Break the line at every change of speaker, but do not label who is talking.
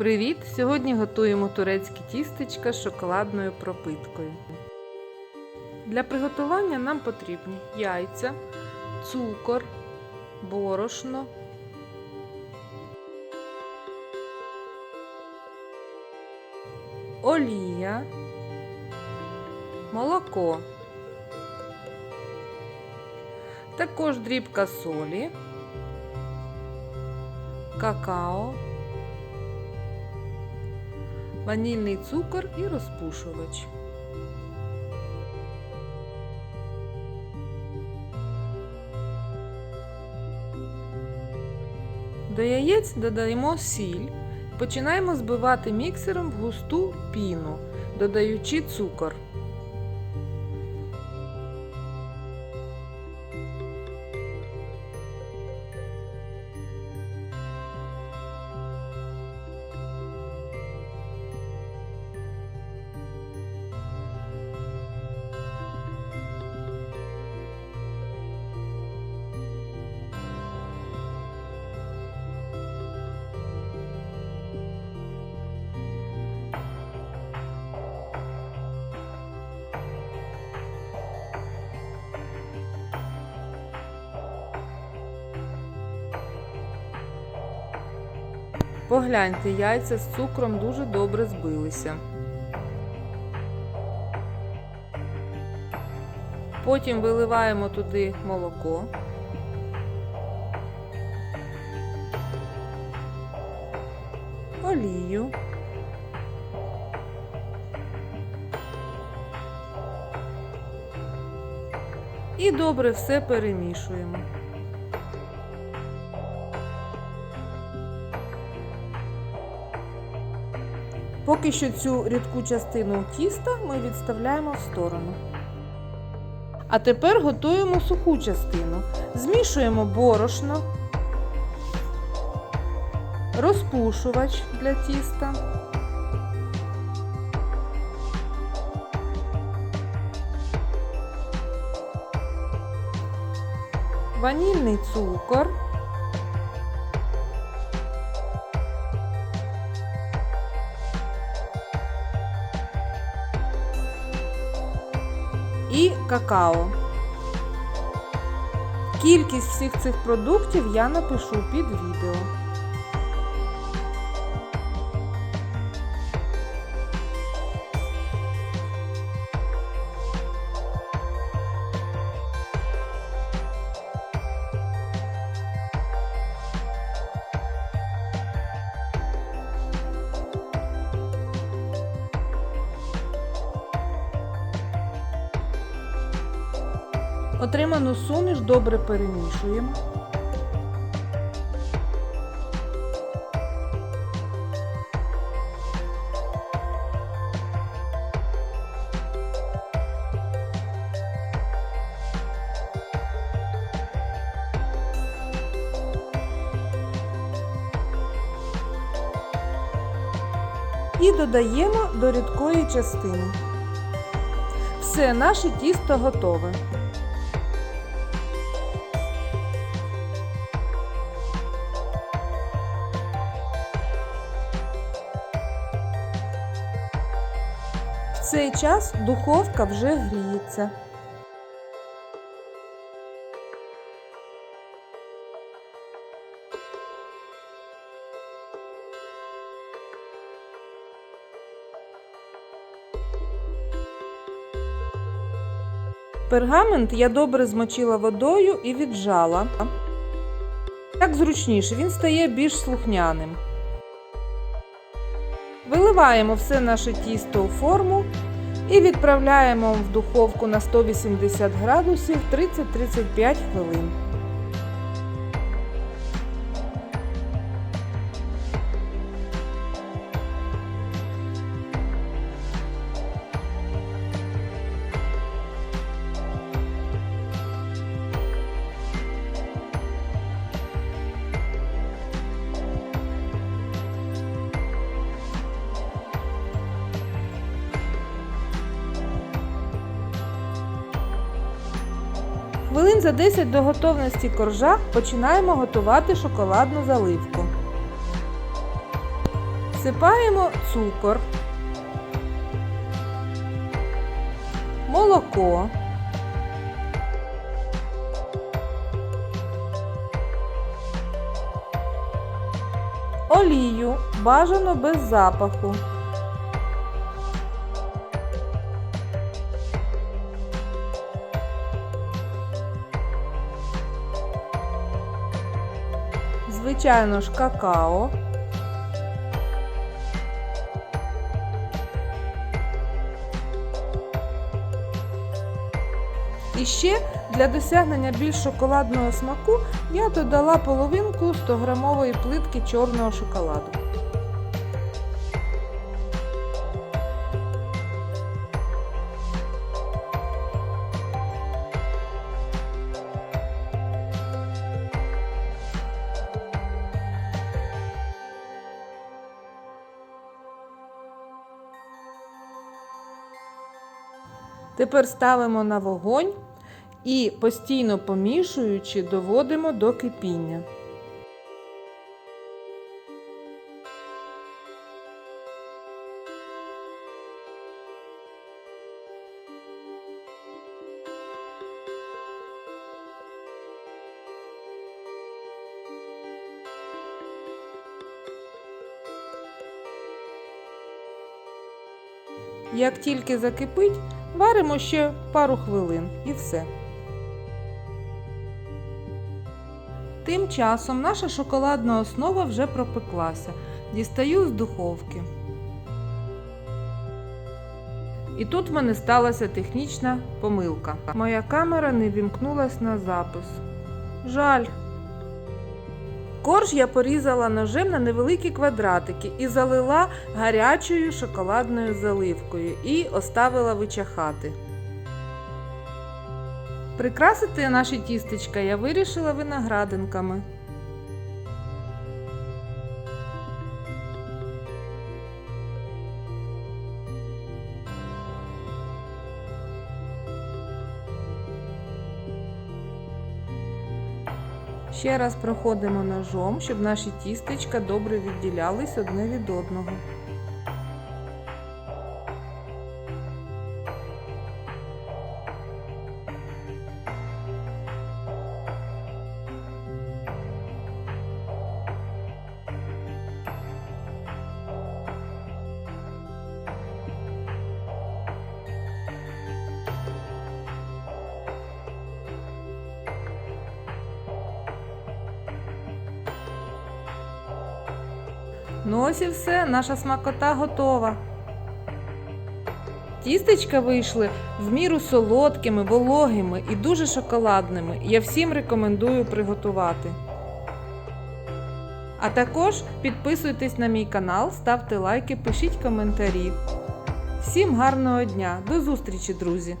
Привіт! Сьогодні готуємо турецькі тістечка з шоколадною пропиткою. Для приготування нам потрібні яйця, цукор, борошно, олія, молоко, також дрібка солі, какао, ванільний цукор і розпушувач. До яєць додаємо сіль. Починаємо збивати міксером в густу піну, додаючи цукор. Погляньте, яйця з цукром дуже добре збилися. Потім виливаємо туди молоко. Олію. І добре все перемішуємо. Поки що цю рідку частину тіста ми відставляємо в сторону. А тепер готуємо суху частину. Змішуємо борошно, розпушувач для тіста, ванільний цукор. Какао. Кількість всіх цих продуктів я напишу під відео. Отриману суміш добре перемішуємо. І додаємо до рідкої частини. Все, наше тісто готове. Цей час духовка вже гріється. Пергамент я добре змочила водою і віджала. Так зручніше, він стає більш слухняним. Виливаємо все наше тісто у форму і відправляємо в духовку на 180 градусів 30-35 хвилин. За 10 до готовності коржа починаємо готувати шоколадну заливку. Всипаємо цукор, молоко, олію, бажано без запаху. Звичайно ж, какао. І ще для досягнення більш шоколадного смаку я додала половинку 100-грамової плитки чорного шоколаду. Тепер ставимо на вогонь і постійно помішуючи доводимо до кипіння. Як тільки закипить, варимо ще пару хвилин і все. Тим часом наша шоколадна основа вже пропеклася. Дістаю з духовки. І тут в мене сталася технічна помилка. Моя камера не вімкнулась на запис. Жаль. Корж я порізала ножем на невеликі квадратики і залила гарячою шоколадною заливкою і оставила вичахати. Прикрасити наші тістечка я вирішила виноградинками. Ще раз проходимо ножом, щоб наші тістечка добре відділялись одне від одного. Ну ось і все, наша смакота готова. Тістечка вийшли в міру солодкими, вологими і дуже шоколадними. Я всім рекомендую приготувати. А також підписуйтесь на мій канал, ставте лайки, пишіть коментарі. Всім гарного дня! До зустрічі, друзі!